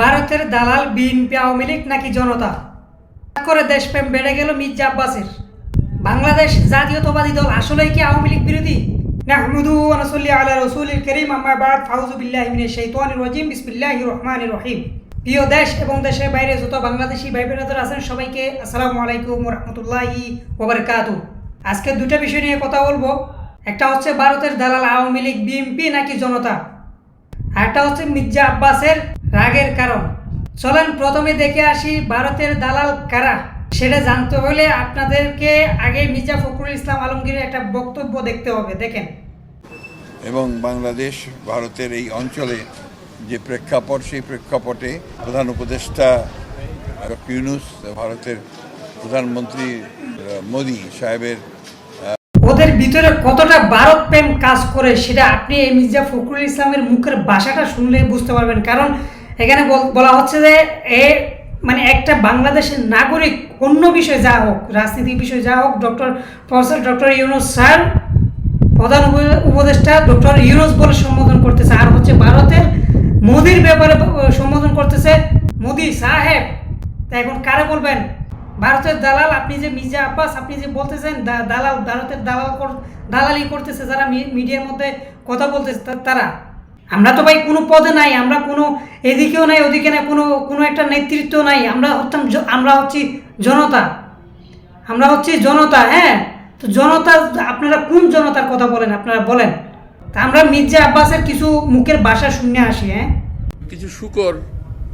ভারতের দালাল বিএনপি আওয়ামী লীগ নাকি জনতা? করে দেশপ্রেম বেড়ে গেল মির্জা আব্বাসের। বাংলাদেশ জাতীয়তাবাদী দল আসলেই কি আওয়ামী লীগ বিরোধী? কারীম রহমানির রহিম। প্রিয় দেশ এবং দেশের বাইরে যত আছেন সবাইকে আসসালামু আলাইকুম আজকে দুটো বিষয় নিয়ে কথা বলব। একটা হচ্ছে ভারতের দালাল আওয়ামী লীগ বিএনপি নাকি জনতা? আরেকটা হচ্ছে মির্জা আব্বাসের রাগের কারণ। চলেন প্রথমে দেখে আসি ভারতের দালাল কারা। সেটা জানতে হলে আপনাদেরকে আগে মির্জা ফখরুল ইসলাম আলমগীরের একটা বক্তব্য দেখতে হবে দেখেন। এবং বাংলাদেশ ভারতের এই অঞ্চলে যে প্রেক্ষাপট সেই প্রেক্ষাপটে প্রধান উপদেষ্টা ইউনুস ভারতের প্রধানমন্ত্রী মোদি সাহেবের ওদের ভিতরে কতটা ভারত প্রেম কাজ করে সেটা আপনি এই মির্জা ফখরুল ইসলামের মুখের ভাষাটা শুনলে বুঝতে পারবেন। কারণ এখানে বল- হচ্ছে যে এ মানে একটা বাংলাদেশের নাগরিক অন্য বিষয় যা হোক রাজনীতিক বিষয় যা হোক, doctor professor doctor Yunus sir, প্রধান উপ- উপদেষ্টা ডক্টর ইউনুস বলে সম্বোধন করতেছে। আর হচ্ছে ভারতের মোদির ব্যাপারে সম্বোধন করতেছে মোদি সাহেব। তা এখন কারে বলবেন? ভারতের দালাল, আপনি যে মির্জা আব্বাস, আপনি যে বলতেছেন দালাল, ভারতের দালাল দালালি করতেছে, যারা মিডিয়ার মধ্যে কথা বলতেছে তারা। আমরা তো ভাই কোনো পদে নাই আমরা কোনো এদিকেও নাই ওদিকে নাই কোনো কোনো একটা নেতৃত্ব নাই। আমরা হচ্তাম জ- আমরা হচ্ছি জনতা। আমরা হচ্ছি জনতা হ্যাঁ? তো জনতা আপনারা কোন জনতার কথা বলেন আপনারা বলেন। তা আমরা মির্জা আব্বাসের কিছু মুখের বাসা শুনে আসি হ্যাঁ? কিছু শুকর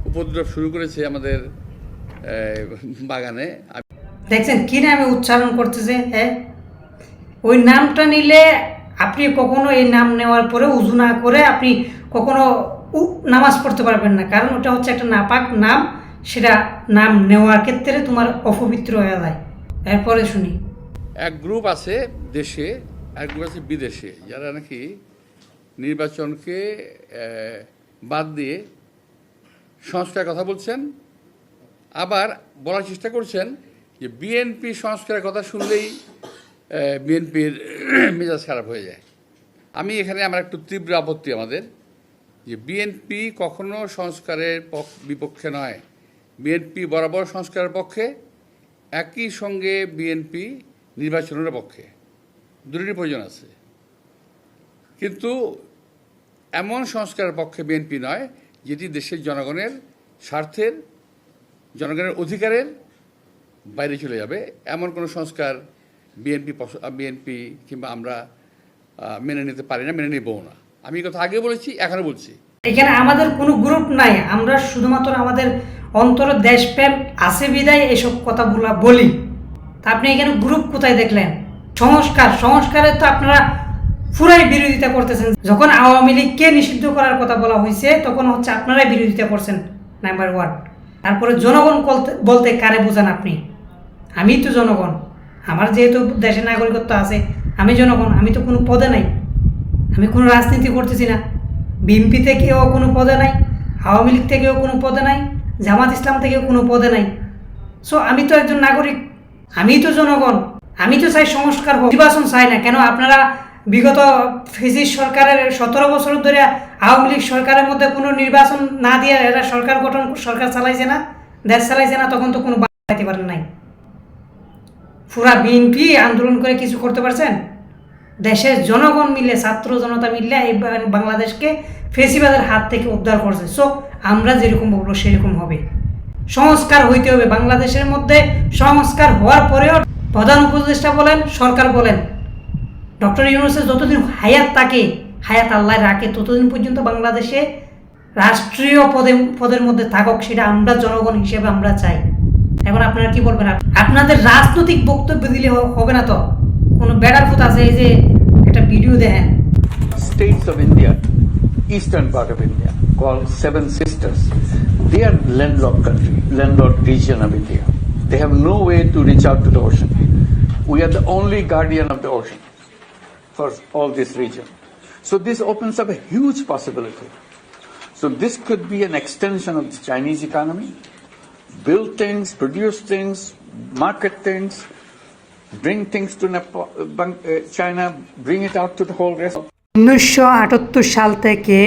উপদ্রব শুরু করেছে আমাদের বাগানে। দেখছেন কি নামে উচ্চারণ করতেছে হ্যাঁ? ওই নামটা নিলে আপনি কখনো এই নাম নেওয়ার পরে উজু না করে আপনি কখনো নামাজ পড়তে পারবেন না। কারণ ওটা হচ্ছে একটা নাপাক নাম। সেটা নাম নেওয়ার ক্ষেত্রে তোমার অপবিত্র হয়ে যায়। এরপরে শুনি। এক গ্রুপ আছে দেশে, এক গ্রুপ আছে বিদেশে। যারা নাকি নির্বাচনকে বাদ দিয়ে সংস্কারের কথা বলছেন, আবার বলার চেষ্টা করছেন যে বিএনপি সংস্কারের কথা শুনলেই বিএনপির মেজাজ খারাপ হয়ে যায়। আমি এখানে আমার একটু তীব্র আপত্তি আমাদের যে বিএনপি কখনো সংস্কারের পক- বিপক্ষে নয়। বিএনপি বরাবর সংস্কারের পক্ষে, একই সঙ্গে বিএনপি নির্বাচনের পক্ষে। দুটোরই প্রয়োজন আছে। কিন্তু এমন সংস্কারের পক্ষে বিএনপি নয়, যেটি দেশের জনগণের স্বার্থের, জনগণের অধিকারের বাইরে চলে যাবে। এমন কোনো সংস্কার বিএনপি বিএনপি কিংবা আমরা মেনে নিতে পারি না, মেনে নিবও না। আমি কথা আগে বলেছি এখনও বলছি। এখানে আমাদের কোনো গ্রুপ নাই। আমরা শুধুমাত্র আমাদের অন্তরে দেশপ্রেম আছে বিদায় এসব কথাগুলো বলি। তা আপনি এখানে গ্রুপ কোথায় দেখলেন? সংস্কার। সংস্কারের তো আপনারা পুরাই বিরোধিতা করতেছেন। যখন আওয়ামী লীগকে নিষিদ্ধ করার কথা বলা হয়েছে, তখন হচ্ছে আপনারাই বিরোধিতা করছেন, নাম্বার ওয়ান। তারপরে জনগণ বলতে কারে বোঝান আপনি? আমি তো জনগণ। আমার যেহেতু দেশের নাগরিকত্ব আছে, আমি জনগণ, আমি তো কোনো পদে নাই। আমি কোনো রাজনীতি করতেছি না। বিএনপি থেকেও কোনো পদে নাই, আওয়ামী লীগ থেকেও কোনো পদে নাই, জামাত ইসলাম থেকেও কোনো পদে নাই। সো আমি তো একজন নাগরিক, আমি তো জনগণ, আমি তো চাই সংস্কার হোক। নির্বাচন চাই না, কেন আপনারা বিগত ফিজিস সরকারের সতেরো বছর ধরে আওয়ামী লীগ সরকারের মধ্যে কোনো নির্বাচন না দিয়ে এরা সরকার গঠন, সরকার চালাইছে না, দেশ চালাইছে না, তখন তো কোনো বাড়াইতে পারেন নাই। পুরা বিএনপি আন্দোলন করে কিছু করতে পারছেন? দেশের জনগণ মিলে, ছাত্র জনতা মিলে এই বাংলাদেশকে ফেসিবাদের হাত থেকে উদ্ধার করছে। সো আমরা যেরকম বলব সেরকম হবে। সংস্কার হইতে হবে। বাংলাদেশের মধ্যে সংস্কার হওয়ার পরেও প্রধান উপদেষ্টা বলেন, সরকার বলেন, ডক্টর ইউনুসের যতদিন হায়াত তাকে হায়াত আল্লাহ রাখে ততদিন পর্যন্ত বাংলাদেশে রাষ্ট্রীয় পদে পদের মধ্যে থাকুক, সেটা আমরা জনগণ হিসেবে আমরা চাই। এখন আপনারা কি বলবেন আপ- আপনাদের রাজনৈতিক বক্তব্য দিলে হ- হবে না তো কোনো বেড়ার ফুট আছে এই যে একটা ভিডিও দেখেন states of India, eastern part of India, called Seven Sisters. They are landlocked country, landlocked region of India. They have no way to reach out to the ocean. We are the only guardian of the ocean for all this region. So this opens up a huge possibility. So this could be an extension of the Chinese economy. Build things, produce things, market things, bring things to Nepal, uh, China, bring it out to the whole rest. সাল থেকে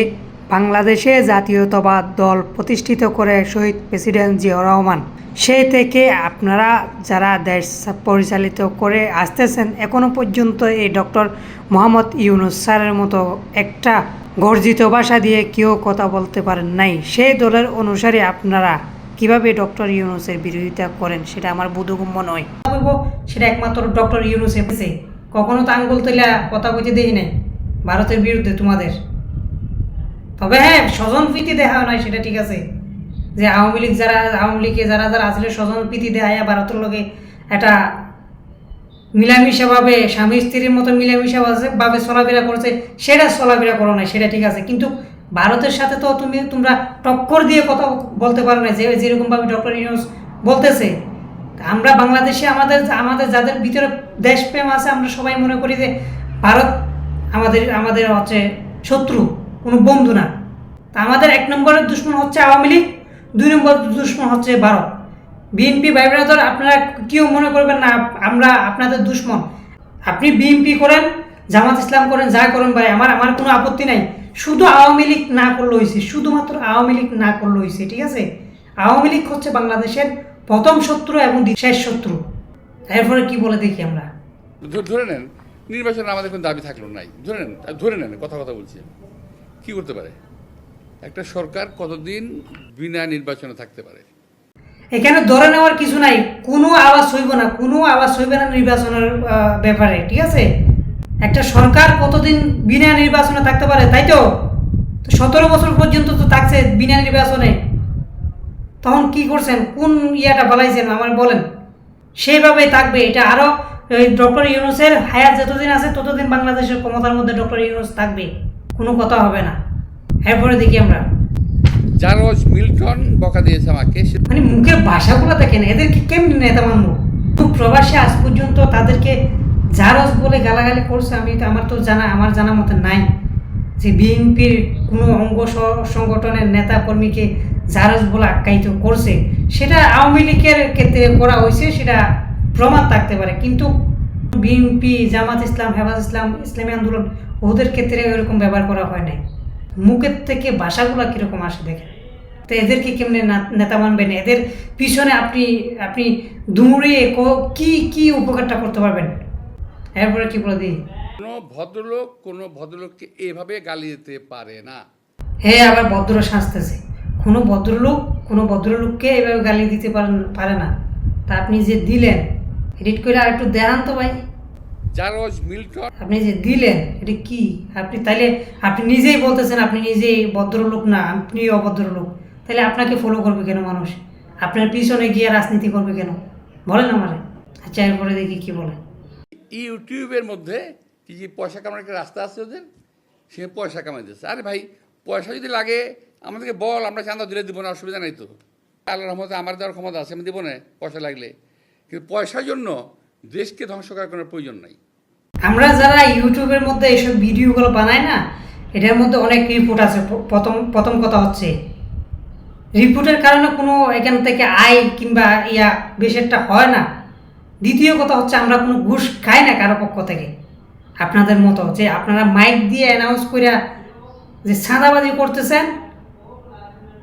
বাংলাদেশে জাতীয়তাবাদ দল প্রতিষ্ঠিত করে শহীদ president Ziaur Rahman সেই থেকে আপনারা যারা দেশ পরিচালিত করে আসতেছেন এখনও পর্যন্ত এই ডক্টর মোহাম্মদ ইউনুস স্যারের মতো একটা গর্জিত ভাষা দিয়ে কেউ কথা বলতে পারেন নাই সেই দলের অনুসারে আপনারা কীভাবে ডক্টর ইউনুসের বিরোধিতা করেন সেটা আমার বোধগম্য নয়। সেটা একমাত্র ডক্টর ইউনুস এসেছে। কখনো তো আঙ্গুল তুলে কথা বলতে দেখি নাই, ভারতের বিরুদ্ধে তোমাদের। তবে হ্যাঁ স্বজন প্রীতি দেখা নয় সেটা ঠিক আছে। যে আওয়ামী লীগ যারা, আওয়ামী লীগে যারা যারা আসলে স্বজন প্রীতি দেখায় ভারতের লোকে একটা মিলামিশাভাবে, স্বামী স্ত্রীর মতো মিলামিশা ভাবে চলাফেরা করেছে, সেটা চলাফেরা করো নাই, সেটা ঠিক আছে। কিন্তু ভারতের সাথে তো তুমি, তোমরা টক্কর দিয়ে কথা বলতে পারো না, যে যেরকমভাবে ডক্টর ইউনুস বলতেছে। আমরা বাংলাদেশে আমাদের আমাদের যাদের ভিতরে দেশপ্রেম আছে, আমরা সবাই মনে করি যে ভারত আমাদের আমাদের হচ্ছে শত্রু, কোনো বন্ধু না। তা আমাদের এক নম্বরের দুশ্মন হচ্ছে আওয়ামী লীগ, দুই নম্বর দুশ্মন হচ্ছে ভারত। বিএনপি ভাই আপনারা কেউ মনে করবেন না আমরা আপনাদের দুশ্মন। আপনি বিএনপি করেন, জামাত ইসলাম করেন, যা করেন ভাই, আমার আমার কোনো আপত্তি নাই। শুধু আওয়ামী লীগ না করলে হয়েছে শুধুমাত্র আওয়ামী লীগ না করলে হয়েছে ঠিক আছে? আওয়ামী লীগ হচ্ছে বাংলাদেশের প্রথম শত্রু এবং শেষ শত্রু। এরপরে কি বলে দেখি আমরা? ধরে নেন নির্বাচনে আমাদের কোনো দাবি থাকল নাই। ধরে নেন ধরে নেন কথা কথা বলছি কি করতে পারে? একটা সরকার কতদিন বিনা নির্বাচনে থাকতে পারে? এখানে ধরে নেওয়ার কিছু নাই। কোনো আওয়াজ হইব না কোনো আওয়াজ হইবে না নির্বাচনের ব্যাপারে ঠিক আছে? একটা সরকার কতদিন বিনা নির্বাচনে থাকতে পারে তাই তো? সতেরো বছর পর্যন্ত তো থাকছে বিনা নির্বাচনে। তখন কি করছেন? কোন ইয়াটা বলাইছেন আমার বলেন। সেইভাবেই থাকবে। এটা আরও ডক্টর ইউনুসের হায়াত যতদিন আছে ততদিন বাংলাদেশের ক্ষমতার মধ্যে ডক্টর ইউনুস থাকবে। কোনো কথা হবে না। এরপরে দেখি আমরা। জারজ মিল্টন বকা দিয়েছে আমাকে। মানে মুখের ভাষাগুলো দেখেন এদেরকে কেমনি নেতা মানবো? খুব প্রবাসী আজ পর্যন্ত তাদেরকে জারজ বলে গালাগালি করছে, আমি তো আমার তো জানা, আমার জানা মতো নাই। যে বিএনপির কোনো অঙ্গ সংগঠনের নেতা কর্মীকে জারজ বলে আখ্যায়িত করছে, সেটা আওয়ামী লীগের ক্ষেত্রে করা হয়েছে, সেটা প্রমাণ থাকতে পারে। কিন্তু বিএনপি, জামাত ইসলাম হেফাজ ইসলাম, ইসলামী আন্দোলন, ওদের ক্ষেত্রে এরকম ব্যবহার করা হয় নাই। মুখের থেকে ভাষাগুলো কীরকম আসে দেখেন? তো এদেরকে কেমনে নেতা মানবেন? এদের পিছনে আপনি আপনি দুমড়িয়ে কি কি উপকারটা করতে পারবেন? এরপরে কি বলে দিই? কোনো ভদ্রলোক কোনো ভদ্রলোককে এভাবে গালি দিতে পারে না। হে আবার ভদ্র সাজতেছে। কোনো ভদ্রলোক কোনো ভদ্রলোককে এভাবে গালি দিতে পারে না। তা আপনি যে দিলেন এডিট করে আর একটু দেখান তো ভাই। George Milton. আপনি যে দিলেন এটা কি? আপনি তাইলে আপনি নিজেই বলতেছেন আপনি নিজেই ভদ্রলোক না আপনি অভদ্রলোক। তাহলে আপনাকে ফলো করবে কেন মানুষ? আপনার পিছনে গিয়ে রাজনীতি করবে কেন? বলেন আমারে। আচ্ছা এরপরে দেখি কি বলে। ইউটিউবের মধ্যে কি যে পয়সা কামানোর একটা রাস্তা আছে ওদের? সে পয়সা কামাই দিচ্ছে। আরে ভাই, পয়সা যদি লাগে, আমাদেরকে বল, আমরা চাঁদা দিলে দিব না, অসুবিধা নাই তো। আল্লাহ রহমতে আমার দেওয়ার ক্ষমতা আছে, আমি দেবো না পয়সা লাগলে। কিন্তু পয়সার জন্য দেশকে ধ্বংস করার কোনো প্রয়োজন নাই। আমরা যারা ইউটিউবের মধ্যে এইসব ভিডিওগুলো বানাই না, এটার মধ্যে অনেক রিপোর্ট আছে। প্রথম প্রথম কথা হচ্ছে রিপোর্টের কারণে কোনো এখান থেকে আয় কিংবা ইয়া বেশ একটা হয় না। দ্বিতীয় কথা হচ্ছে আমরা কোনো ঘুষ খাই না কারও পক্ষ থেকে। আপনাদের মতো যে আপনারা মাইক দিয়ে অ্যানাউন্স করে যে চাঁদাবাজি করতেছেন,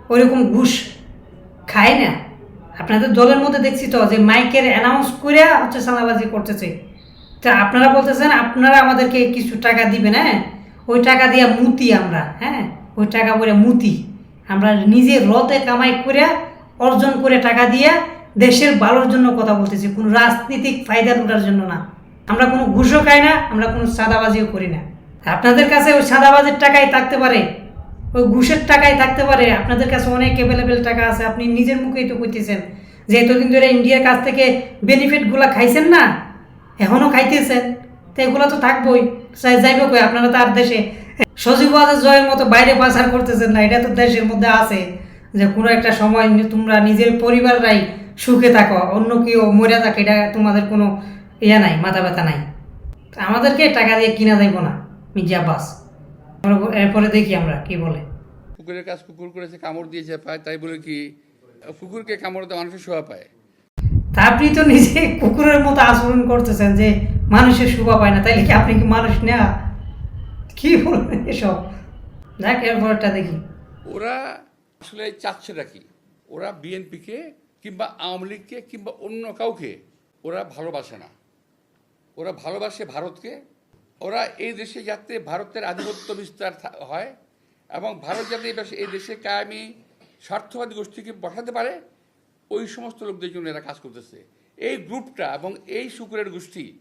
ওইরকম ঘুষ খায় না। আপনাদের দলের মধ্যে দেখছি তো যে মাইকের অ্যানাউন্স করে হচ্ছে চাঁদাবাজি করতেছে। তা আপনারা বলতেছেন, আপনারা আমাদেরকে কিছু টাকা দিবেন হ্যাঁ? ওই টাকা দিয়ে মুতি আমরা হ্যাঁ? ওই টাকা করে মুতি। আমরা নিজে রতে কামাই করে অর্জন করে টাকা দিয়ে দেশের ভালোর জন্য কথা বলতেছি, কোনো রাজনীতিক ফায়দা তোলার জন্য না। আমরা কোনো ঘুষও খাই না, আমরা কোনো সাদাবাজিও করি না। আপনাদের কাছে ওই সাদাবাজির টাকাই থাকতে পারে, ওই ঘুষের টাকাই থাকতে পারে। আপনাদের কাছে অনেক অ্যাভেলেবেল টাকা আছে, আপনি নিজের মুখেই তো কইতেছেন যে এতদিন ধরে ইন্ডিয়ার কাছ থেকে বেনিফিটগুলো খাইছেন না এখনও খাইতেছেন। তো এগুলো তো থাকবোই। যাই- যাইব কই আপনারা তো আর দেশে সজীব জয়ের মতো বাইরে পাচার করতেছেন না, এটা তো দেশের মধ্যে আছে। যে কোনো একটা সময় তোমরা নিজের পরিবাররাই সুখে থাকো অন্য কেউ মরে থাকে এটা তোমাদের কোনো ইয়া নাই মাথা ব্যথা নাই। আমাদেরকে টাকা দিয়ে কিনা যাইব না মির্জা বাস এরপরে দেখি আমরা কি বলে। কুকুরের কাজ কুকুর করেছে কামড় দিয়েছে পায় তাই বলে কি কুকুরকে কামড় দিয়ে মানুষের শোভা পায়। তা আপনি তো নিজে কুকুরের মতো আচরণ করতেছেন যে মানুষের শোভা পায় না তাইলে কি আপনি কি মানুষ না? কি বলবেন এসব? দেখ এরপরটা দেখি। ওরা আসলে চাচ্ছেটা কি ওরা বিএনপিকে কিংবা আওয়ামী লীগকে কিংবা অন্য কাউকে ওরা ভালোবাসে না। ওরা ভালোবাসে ভারতকে। ওরা এই দেশে যাতে ভারতের আধিপত্য বিস্তার হয় এবং ভারত যাতে এই দেশে- কায়েমি, স্বার্থবাদী গোষ্ঠীকে বসাতে পারে, ওই সমস্ত লোকদের জন্য এরা কাজ করতেছে। এই গ্রুপটা এবং এই শুকুরের গোষ্ঠী,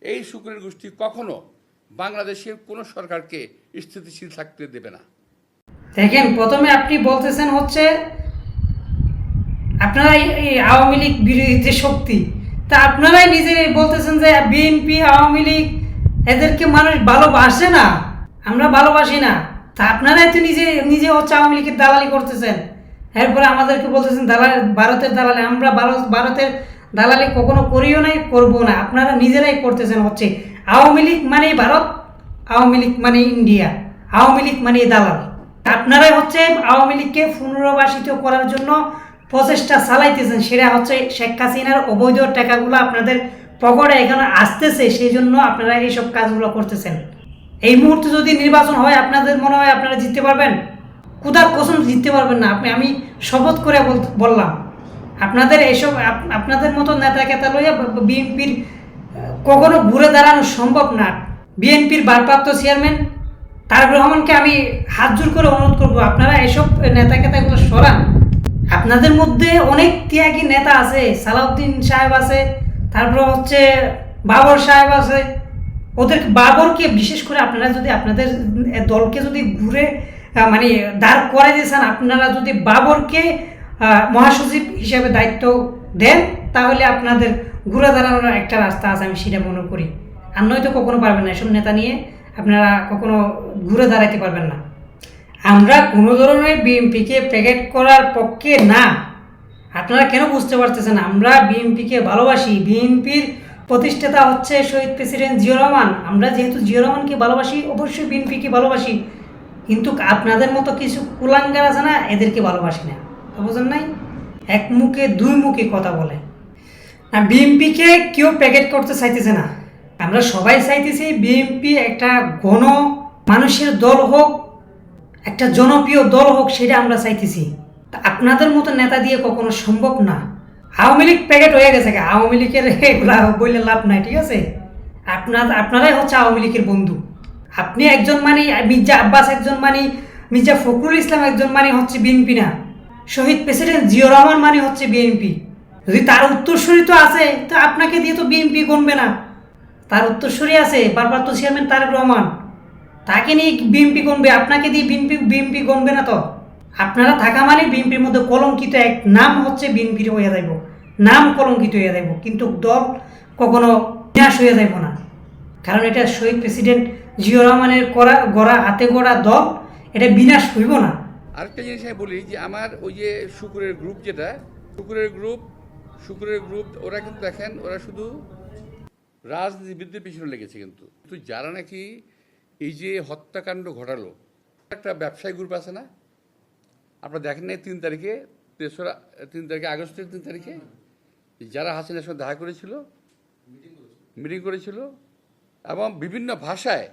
এই শুকুরের গোষ্ঠী কখনো বাংলাদেশের কোনো সরকারকে স্থিতিশীল থাকতে দেবে না। দেখেন, প্রথমে আপনি বলতেছেন হচ্ছে আপনারা এই- আওয়ামী লীগ বিরোধী যে শক্তি। তা আপনারাই নিজে বলতেছেন যে বিএনপি, আওয়ামী লীগ, এদেরকে মানুষ ভালোবাসে না। আমরা ভালোবাসি না। তা আপনারাই তো নিজে নিজে হচ্ছে আওয়ামী লীগের দালালি করতেছেন। এরপরে আমাদেরকে বলতেছেন, দালাল, ভারতের দালালি, আমরা ভারত- ভারতের দালালি কখনো করিও নাই, করব না। আপনারা নিজেরাই করতেছেন হচ্ছে আওয়ামী লীগ মানে ভারত, আওয়ামী লীগ মানে ইন্ডিয়া, আওয়ামী লীগ মানে দালাল। আপনারাই হচ্ছে আওয়ামী লীগকে পুনর্বাসিত করার জন্য প্রচেষ্টা চালাইতেছেন, সেটা হচ্ছে শেখ হাসিনার অবৈধ টাকাগুলো আপনাদের পকেটে এখানে আসতেছে, সেই জন্য আপনারা এইসব কাজগুলো করতেছেন। এই মুহূর্তে যদি নির্বাচন হয়, আপনাদের মনে হয় আপনারা জিততে পারবেন? কুদার কসম জিততে পারবেন না। আপনি, আমি শপথ করে বল- বললাম, আপনাদের আপ- আপনাদের মতো নেতা কেতা লইয়া বিএনপির কখনো ঘুরে দাঁড়ানো সম্ভব না। বিএনপির ভারপ্রাপ্ত চেয়ারম্যান তারেক রহমানকে আমি হাত জোর করে অনুরোধ করব, আপনারা এসব নেতা কেতাগুলো সরান। আপনাদের মধ্যে অনেক ত্যাগী নেতা আছে, সালাউদ্দিন সাহেব আছে, তারপর হচ্ছে বাবর সাহেব আছে। ওদের বাবরকে বিশেষ করে আপনারা যদি আপনাদের দলকে যদি ঘুরে মানে দাঁড় করে দিয়েছেন আপনারা যদি বাবরকে মহাসচিব হিসেবে দায়িত্ব দেন, তাহলে আপনাদের ঘুরে দাঁড়ানোর একটা রাস্তা আছে আমি সেটা মনে করি। আর নয়তো কখনো পারবেন না এসব নেতা নিয়ে, আপনারা কখনো ঘুরে দাঁড়াইতে পারবেন না। আমরা কোনো ধরনের বিএমপিকে প্যাকেট করার পক্ষে না। আপনারা কেন বুঝতে পারতেছেন আমরা বিএনপিকে ভালোবাসি। বিএনপির প্রতিষ্ঠাতা হচ্ছে শহীদ প্রেসিডেন্ট জিয়া রহমান। আমরা যেহেতু জিয়া রহমানকে ভালোবাসি, অবশ্যই বিএনপিকে ভালোবাসি। কিন্তু আপনাদের মতো কিছু কুলাঙ্গার আছে না, এদেরকে ভালোবাসি না। বুঝেন নাই? এক মুখে, দুই মুখে কথা বলে। না, বিএনপিকে কেউ প্যাকেট করতে চাইতেছে না। আমরা সবাই চাইতেছি বিএনপি একটা গণ মানুষের দল হোক একটা জনপ্রিয় দল হোক সেটা আমরা চাইতেছি। তা আপনাদের মতো নেতা দিয়ে কখনো সম্ভব না। আওয়ামী লীগ প্যাকেট হয়ে গেছে আওয়ামী লীগের এগুলা বললে লাভ নাই, ঠিক আছে? আপনার আপনারাই হচ্ছে আওয়ামী লীগের বন্ধু। আপনি একজন মানে মির্জা আব্বাস একজন মানে মির্জা ফখরুল ইসলাম একজন মানে হচ্ছে বিএনপি না। শহীদ প্রেসিডেন্ট জিয়া রহমান মানে হচ্ছে বিএনপি। যদি তার উত্তরসূরি তো আছে, তো আপনাকে দিয়ে তো বিএনপি গণবে না। তার উত্তরসূরি আছে ভারপ্রাপ্ত চেয়ারম্যান তারেক রহমান। তাকে নিয়ে বিএমপি গণবে, আপনাকে দিয়ে বিএমপি বিএমপি গণবে না তো? আপনারা থাকা মানে বিএনপির মধ্যে কলঙ্কিত এক নাম হচ্ছে বিএনপির হয়ে যাইব। নাম কলঙ্কিত হয়ে যাইব, কিন্তু দল কখনো বিনাশ হয়ে যাইব না। কারণ এটা শহীদ প্রেসিডেন্ট জিয়া রহমানের করা, গড়া, হাতে গড়া দল, এটা বিনাশ হইব না। আরেকটা জিনিস আমি বলি যে আমার ওই যে শুকুরের গ্রুপ যেটা, শুকুরের গ্রুপ শুকুরের গ্রুপ, ওরা কিন্তু দেখেন, ওরা শুধু রাজনীতিবিদদের পিছনে লেগেছে কিন্তু। কিন্তু যারা নাকি এই যে হত্যাকাণ্ড ঘটালো, একটা ব্যবসায়ী গ্রুপ আছে না? আপনারা দেখেন নাই তিন তারিখে, তেসরা, তিন তারিখে আগস্টের তিন তারিখে? যারা হাসিনার সঙ্গে দেখা করেছিল মিটিং করেছিল, এবং বিভিন্ন ভাষায়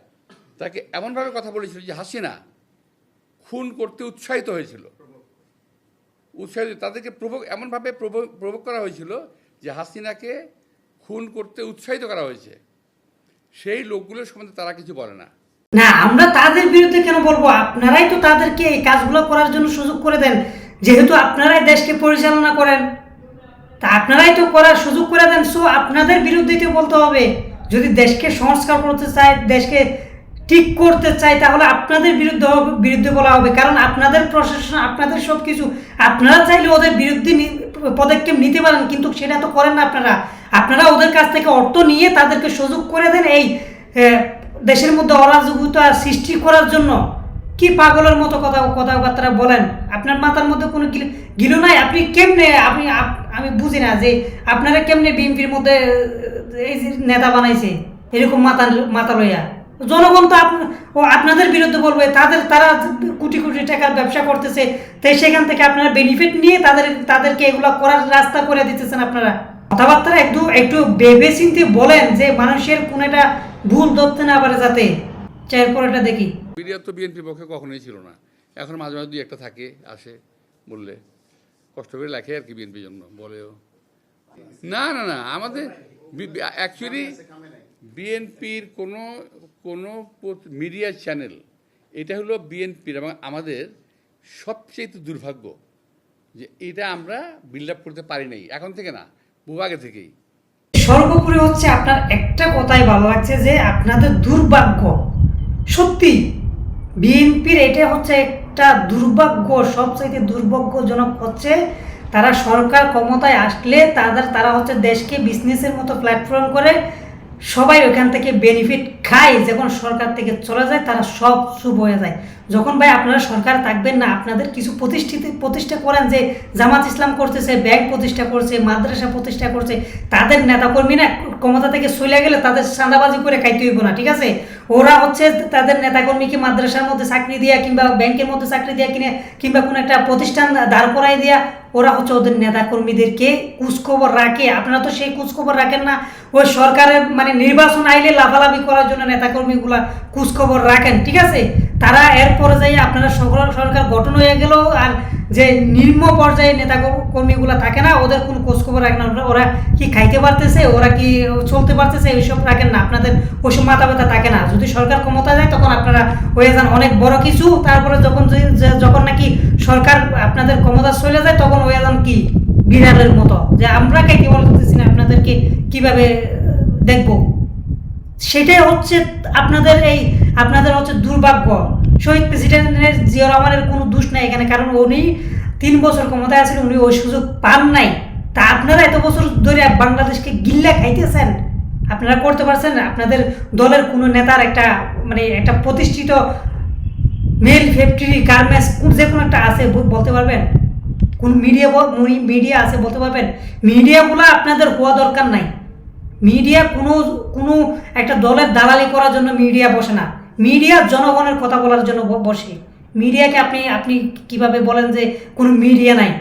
তাকে এমনভাবে কথা বলেছিল যে হাসিনা খুন করতে উৎসাহিত হয়েছিল। উৎসাহিত, তাদেরকে প্রভোগ এমনভাবে প্রভোগ করা হয়েছিল যে হাসিনাকে খুন করতে উৎসাহিত করা হয়েছে। সেই লোকগুলোর সম্বন্ধে তারা কিছু বলে না। না, আমরা তাদের বিরুদ্ধে কেন বলব? আপনারাই তো তাদেরকে এই কাজগুলো করার জন্য সুযোগ করে দেন। যেহেতু আপনারাই দেশকে পরিচালনা করেন। তা আপনারাই তো করার সুযোগ করে দেন সো আপনাদের বিরুদ্ধেই তো বলতে হবে। যদি দেশকে সংস্কার করতে চায়, দেশকে ঠিক করতে চাই তাহলে আপনাদের বিরুদ্ধে বিরুদ্ধে বলা হবে। কারণ আপনাদের প্রশাসন, আপনাদের সব কিছু আপনারা চাইলে ওদের বিরুদ্ধে পদক্ষেপ নিতে পারেন, কিন্তু সেটা তো করেন না আপনারা। আপনারা ওদের কাছ থেকে অর্থ নিয়ে তাদেরকে সুযোগ করে দেন এই দেশের মধ্যে অরাজকতা সৃষ্টি করার জন্য কি পাগলের মতো কথা, কথাবার্তা বলেন? আপনার মাথার মধ্যে কোনো গিল- নাই? আপনি কেমনে, আপনি আমি বুঝি না যে আপনারা কেমনে বিএনপির মধ্যে, এই নেতা বানাইছে, এরকম মাথা মাথা লইয়া? জনগণ তো ও আপনাদের বিরুদ্ধে বলবে, তাদের, তারা কোটি কোটি টাকার ব্যবসা করতেছে তাই সেখান থেকে আপনারা বেনিফিট নিয়ে তাদের, তাদেরকে এগুলো করার রাস্তা করে দিতেছেন আপনারা। কথাবার্তা একটু একটু ভেবে চিন্তে বলেন যে মানুষের কোন একটা ভুল ধরতে না পারে যাতে। চার পরেটা দেখি। মিডিয়া তো বিএনপির পক্ষে কখনোই ছিল না। এখন মাঝে মাঝে দুই একটা থাকে, আসে, বললে। কষ্ট করে লেখে আর কি বিএনপির জন্য, বলেও। না না না, আমাদের অ্যাকচুয়ালি বিএনপির কোনো কোনো মিডিয়া চ্যানেল এটা হলো বিএনপির এবং আমাদের সবচেয়ে দুর্ভাগ্য যে এটা আমরা বিল্ড আপ করতে পারি নাই। এখন থেকে না বহু আগে থেকেই। সর্বোপরি হচ্ছে আপনার একটা কথাই ভালো লাগছে যে আপনাদের দুর্ভাগ্য। সত্যি বিএনপির এটা হচ্ছে একটা দুর্ভাগ্য, সবচাইতে দুর্ভাগ্যজনক হচ্ছে তারা সরকার ক্ষমতায় আসলে তাদের, তারা হচ্ছে দেশকে বিজনেসের মতো প্ল্যাটফর্ম করে সবাই ওখান থেকে বেনিফিট খায়, যখন সরকার থেকে চলে যায়, তারা সব শুভ হয়ে যায়। যখন ভাই আপনারা সরকার থাকবেন না, আপনাদের কিছু প্রতিষ্ঠিত, প্রতিষ্ঠা করেন যে জামাত ইসলাম করতেছে ব্যাংক প্রতিষ্ঠা করছে, মাদ্রাসা প্রতিষ্ঠা করছে, তাদের নেতাকর্মীরা ক্ষমতা থেকে চলে গেলে তাদের চাঁদাবাজি করে খাইতে হইব না, ঠিক আছে? ওরা হচ্ছে তাদের নেতাকর্মীকে মাদ্রাসার মধ্যে চাকরি দেওয়া কিংবা ব্যাংকের মধ্যে চাকরি দেওয়া কিনে কিংবা কোনো একটা প্রতিষ্ঠান দাঁড় করাই দেওয়া ওরা হচ্ছে ওদের নেতাকর্মীদেরকে কুচখবর রাখে। আপনারা তো সেই কুচখবর রাখেন না। ওই সরকারের মানে নির্বাচন আইলে লাফালাফি করার জন্য নেতাকর্মীগুলা কুচখবর রাখেন, ঠিক আছে? তারা এরপরে যাই আপনারা সরকার সরকার গঠন হয়ে গেল আর যে নিম্ন পর্যায়ে নেতা কর্মীগুলা থাকে না, ওদের কোনো খোঁজখবর রাখেন না। ওরা- কি খাইতে পারতেছে? ওরা কি চলতে পারতেছে? এইসব রাখেন না। আপনাদের ওইসব মাথা ব্যথা থাকে না। যদি সরকার ক্ষমতা যায়, তখন আপনারা হয়ে যান অনেক বড় কিছু। তারপরে যখন যখন নাকি সরকার আপনাদের ক্ষমতা চলে যায়, তখন হয়ে যান কি? বিড়ালের মতো। যে আমরা কে কি বলতেছি না? আপনাদেরকে কীভাবে দেখব? সেটাই হচ্ছে আপনাদের এই আপনাদের হচ্ছে দুর্ভাগ্য। শহীদ প্রেসিডেন্টের জিয়া রহমানের কোনো দোষ নাই এখানে, কারণ উনি তিন বছর ক্ষমতায় আছেন, উনি ওই সুযোগ পান নাই। তা আপনারা এত বছর ধরে বাংলাদেশকে গিল্লা খাইতেছেন? আপনারা করতে পারছেন? আপনাদের দলের কোনো নেতার একটা মানে একটা প্রতিষ্ঠিত মেল ফ্যাক্টরি, গার্মেন্টস, যে কোনো একটা আছে বলতে পারবেন? কোন মিডিয়া মিডিয়া আছে বলতে পারবেন? মিডিয়াগুলো আপনাদের হওয়া দরকার নাই। মিডিয়া কোনো কোনো একটা দলের দালালি করার জন্য মিডিয়া বসে না। মিডিয়া জনগণের কথা বলার জন্য বসে। মিডিয়াকে আপনি আপনি কীভাবে বলেন যে কোনো মিডিয়া নাই?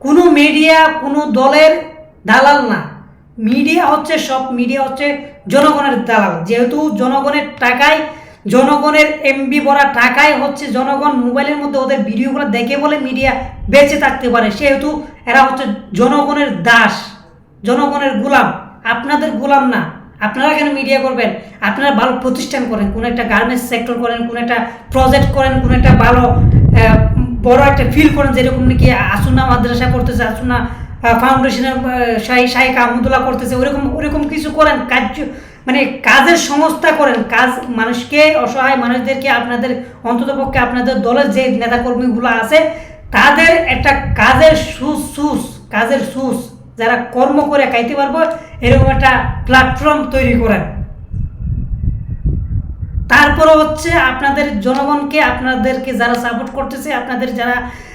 কোনো মিডিয়া, কোনো দলের দালাল না। মিডিয়া হচ্ছে সব, মিডিয়া হচ্ছে জনগণের দালাল। যেহেতু জনগণের টাকায়, জনগণের এমবি ভরা টাকায় হচ্ছে জনগণ মোবাইলের মধ্যে ওদের ভিডিওগুলো দেখে বলে মিডিয়া বেঁচে থাকতে পারে। সেহেতু এরা হচ্ছে জনগণের দাস, জনগণের গোলাম। আপনাদের গোলাম না। আপনারা কেন মিডিয়া করবেন? আপনারা ভালো প্রতিষ্ঠান করেন, কোনো একটা গার্মেন্টস সেক্টর করেন, কোনো একটা প্রজেক্ট করেন, কোনো একটা ভালো বড় একটা ফিল করেন, যেরকম নাকি আসুনা মাদ্রাসা করতেছে, আসুনা ফাউন্ডেশনের শাহী শাহিক আহমদুল্লাহ করতেছে ওরকম ওরকম কিছু করেন কার্য মানে কাজের সংস্থা করেন, কাজ মানুষকে অসহায় মানুষদেরকে আপনাদের অন্ততপক্ষে আপনাদের দলের যে নেতাকর্মীগুলো আছে, তাদের একটা কাজের সুস সুস, কাজের সুস, যারা কর্ম করে খাইতে পারব এরকম একটা প্ল্যাটফর্ম তৈরি করেন। তারপরে হচ্ছে আপনাদের জনগণকে, আপনাদেরকে যারা সাপোর্ট করতেছে, আপনাদের যারা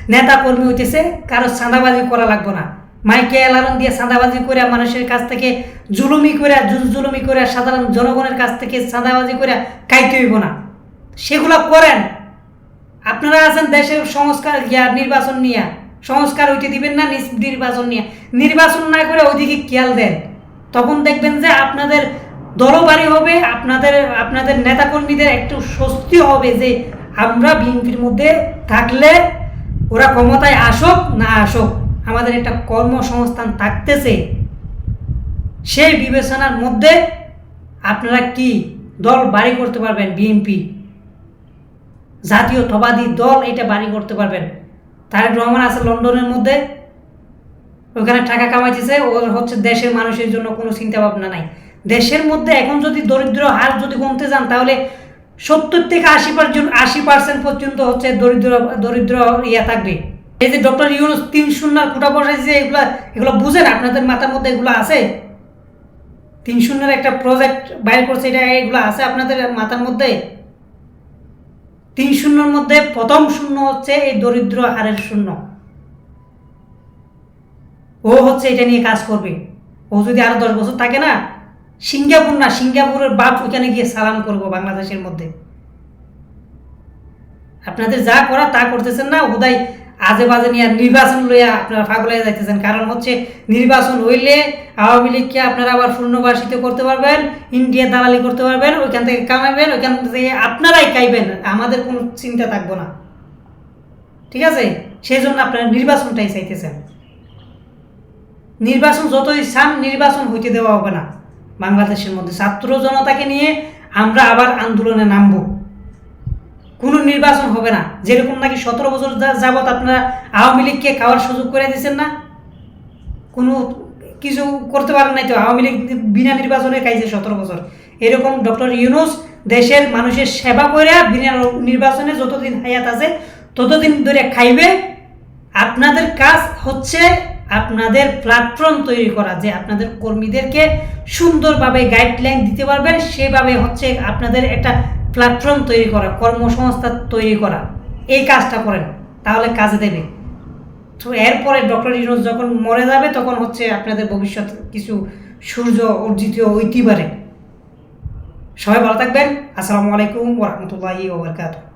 নেতা কর্মী হইতেছে, কারও চাঁদাবাজি করা লাগবে না। মাইকে অ্যালার্ম দিয়ে চাঁদাবাজি করে মানুষের কাছ থেকে জুলুমি করে জুল- জুলুমি করে, সাধারণ জনগণের কাছ থেকে চাঁদাবাজি করে খাইতে হইব না। সেগুলো করেন। আপনারা আছেন দেশের সংস্কার, ইয়া নির্বাচন নিয়ে। সংস্কার হইতে দিবেন না, নির্বাচন নিয়ে। নির্বাচন না করে ওইদিকে খেয়াল দেন। তখন দেখবেন যে আপনাদের দলবাড়ি হবে, আপনাদের আপনাদের নেতাকর্মীদের একটু স্বস্তি হবে যে আমরা বিএনপির মধ্যে থাকলে ওরা ক্ষমতায় আসুক না আসুক, আমাদের একটা কর্মসংস্থান থাকতেছে। সেই বিবেচনার মধ্যে আপনারা কি দল বাড়ি করতে পারবেন বিএনপি? জাতীয়তাবাদী দল এটা বাড়ি করতে পারবেন। তারেক রহমান আছে লন্ডনের মধ্যে। ওখানে টাকা কামাইতেছে ওর হচ্ছে দেশের মানুষের জন্য কোনো চিন্তা ভাবনা নাই। দেশের মধ্যে এখন যদি দরিদ্র হার যদি কমতে যান, তাহলে সত্তর থেকে আশি পার্সেন্ট আশি পার্সেন্ট পর্যন্ত হচ্ছে দরিদ্র দরিদ্র ইয়া থাকবে। এই যে ডক্টর ইউনুস তিন শূন্যর কোটা বসাইছে এগুলো এগুলো বুঝেন, আপনাদের মাথার মধ্যে এগুলো আছে? তিন শূন্যের একটা প্রজেক্ট বাইর করছে, এটা এগুলো আছে আপনাদের মাথার মধ্যে? তিন শূন্যর মধ্যে প্রথম শূন্য হচ্ছে এই দরিদ্র হারের শূন্য। ও হচ্ছে এটা নিয়ে কাজ করবে। ও যদি আরও দশ বছর থাকে না, সিঙ্গাপুর না, সিঙ্গাপুরের বাপ ওইখানে গিয়ে সালাম করব বাংলাদেশের মধ্যে। আপনাদের যা করা তা করতেছেন না উদয় আজে বাজে নিয়ে নির্বাচন লইয়া আপনারা ফাগলাইয়া যাইতেছেন। কারণ হচ্ছে নির্বাচন হইলে আওয়ামী লীগকে আপনারা আবার শূন্যবাসিত করতে পারবেন ইন্ডিয়া দালালি করতে পারবেন, ওইখান থেকে কামাবেন, ওইখান থেকে আপনারাই খাইবেন আমাদের কোনো চিন্তা থাকব না। ঠিক আছে? সেই জন্য আপনারা নির্বাচনটাই চাইতেছেন। নির্বাচন যতই চান, নির্বাচন হইতে দেওয়া হবে না। বাংলাদেশের মধ্যে ছাত্র জনতাকে নিয়ে আমরা আবার আন্দোলনে নামবো। কোনো নির্বাচন হবে না। যেরকম নাকি সতেরো বছর যাবৎ আপনারা আওয়ামী লীগকে খাওয়ার সুযোগ করে দিয়েছেন না? কোনো কিছু করতে পারেন নাই তো? আওয়ামী লীগ বিনা নির্বাচনে খাইছে সতেরো বছর। এরকম ডক্টর ইউনুস দেশের মানুষের সেবা করে বিনা নির্বাচনে যতদিন হায়াত আছে, ততদিন ধরে খাইবে। আপনাদের কাজ হচ্ছে আপনাদের প্ল্যাটফর্ম তৈরি করা, যে আপনাদের কর্মীদেরকে সুন্দরভাবে গাইডলাইন দিতে পারবেন, সেভাবে হচ্ছে আপনাদের একটা প্ল্যাটফর্ম তৈরি করা কর্মসংস্থান তৈরি করা। এই কাজটা করেন, তাহলে কাজে দেবে। তো এরপরে ডক্টর ইউনুস যখন মরে যাবে, তখন হচ্ছে আপনাদের ভবিষ্যৎ কিছু সূর্য অর্জিত হইতে পারে। সবাই ভালো থাকবেন। আসসালামু আলাইকুম ওরহমতুল্লাহি ওবরকাতুহ